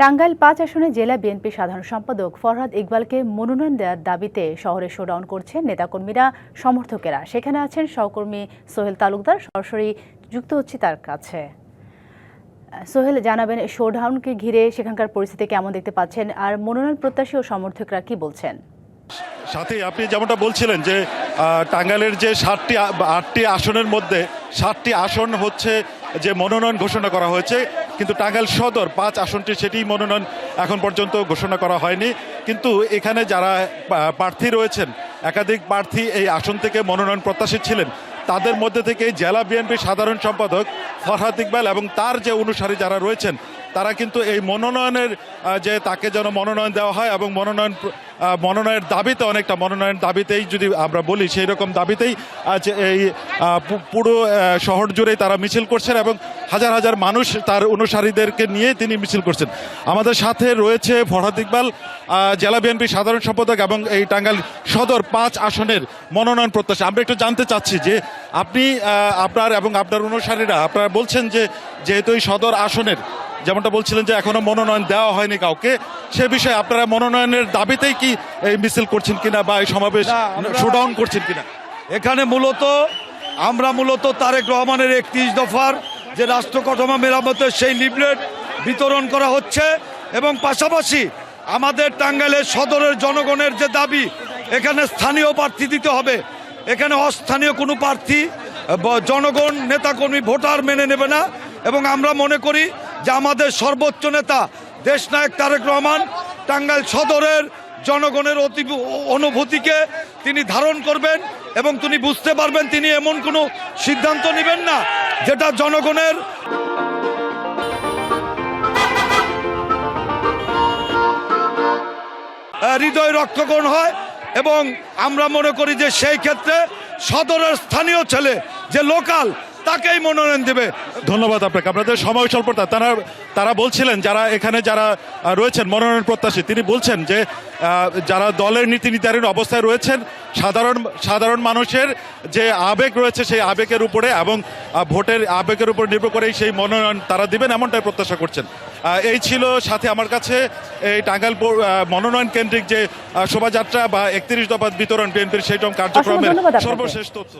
টাঙ্গাইল পাঁচ আসনে জেলা বিএনপি সাধারণ সম্পাদক ফরহাদ ইকবালকে মনোনয়ন দেওয়ার দাবিতে শহরে শোডাউন করছেন নেতাকর্মীরা, সমর্থকেরা। সেখানে আছেন সহকর্মী সোহেল তালুকদার, সরাসরি যুক্ত হচ্ছে তার কাছে। সোহেল, জানাবেন শোডাউনকে ঘিরে সেখানকার পরিস্থিতি কেমন দেখতে পাচ্ছেন আর মনোনয়ন প্রত্যাশী ও সমর্থকরা কি বলছেন? সাথে আপনি যেমনটা বলছিলেন যে টাঙ্গাইলের যে ষাটটি আটটি আসনের মধ্যে ষাটটি আসন হচ্ছে যে মনোনয়ন ঘোষণা করা হয়েছে। কিন্তু টাঙ্গাইল সদর পাঁচ আসনটি সেটি মনোনয়ন এখন পর্যন্ত ঘোষণা করা হয়নি। কিন্তু এখানে যারা প্রার্থী রয়েছেন, একাধিক প্রার্থী এই আসন থেকে মনোনয়ন প্রত্যাশী ছিলেন। তাদের মধ্যে থেকে জেলা বিএনপির সাধারণ সম্পাদক ফরহাদ ইকবাল এবং তার যে অনুসারী যারা রয়েছেন তারা কিন্তু এই মনোনয়নের যে তাকে যেন মনোনয়ন দেওয়া হয় এবং মনোনয়ন মনোনয়নের দাবিতে অনেকটা মনোনয়ন দাবিতেই যদি আমরা বলি, সেই রকম দাবিতেই আজ এই পুরো শহর জুড়েই তারা মিছিল করছেন এবং হাজার হাজার মানুষ তার অনুসারীদেরকে নিয়ে তিনি মিছিল করছেন। আমাদের সাথে রয়েছে ফরহাদ ইকবাল জেলা বিএনপি সাধারণ সম্পাদক এবং এই টাঙ্গাইল সদর পাঁচ আসনের মনোনয়ন প্রত্যাশা। আমরা একটু জানতে চাচ্ছি যে আপনি আপনার এবং আপনার অনুসারীরা, আপনারা বলছেন যে যেহেতু এই সদর আসনের যেমনটা বলছিলেন যে এখনও মনোনয়ন দেওয়া হয়নি কাউকে সে বিষয়ে আপনারা মনোনয়নের দাবিতেই কি এই মিছিল করছেন কিনা বা এই সমাবেশ শোডাউন করছেন কিনা? এখানে মূলত আমরা মূলত তারেক রহমানের একত্রিশ দফার যে রাষ্ট্র কাঠামো মেরামতের সেই লিফলেট বিতরণ করা হচ্ছে এবং পাশাপাশি আমাদের টাঙ্গাইলের সদরের জনগণের যে দাবি এখানে স্থানীয় প্রার্থী দিতে হবে। এখানে অস্থানীয় কোনো প্রার্থী জনগণ নেতাকর্মী ভোটার মেনে নেবে না। এবং আমরা মনে করি যে আমাদের সর্বোচ্চ নেতা দেশনায়ক তারেক রহমান, টাঙ্গাইল সদরের জনগণের অতি অনুভূতিকে তিনি ধারণ করবেন এবং তিনি বুঝতে পারবেন তিনি এমন কোনো সিদ্ধান্ত নেবেন না যেটা জনগণের হৃদয় রক্তকরণ হয় এবং আমরা মনে করি যে সেই ক্ষেত্রে সদরের স্থানীয় ছেলে, যে লোকাল তাকেই মনোনয়ন দেবে। ধন্যবাদ আপনাকে। আপনাদের সময় স্বল্পতা। তারা তারা বলছিলেন যারা এখানে যারা রয়েছেন মনোনয়ন প্রত্যাশী তিনি বলছেন যে যারা দলের নীতি নির্ধারণ অবস্থায় রয়েছেন সাধারণ সাধারণ মানুষের যে আবেগ রয়েছে সেই আবেগের উপরে এবং ভোটের আবেগের উপর নির্ভর করেই সেই মনোনয়ন তারা দিবেন এমনটাই প্রত্যাশা করছেন। এই ছিল সাথে আমার কাছে এই টাঙ্গাইল মনোনয়ন কেন্দ্রিক যে শোভাযাত্রা বা একত্রিশ দফা বিতরণ বিএনপির সেই কার্যক্রমের সর্বশেষ তথ্য।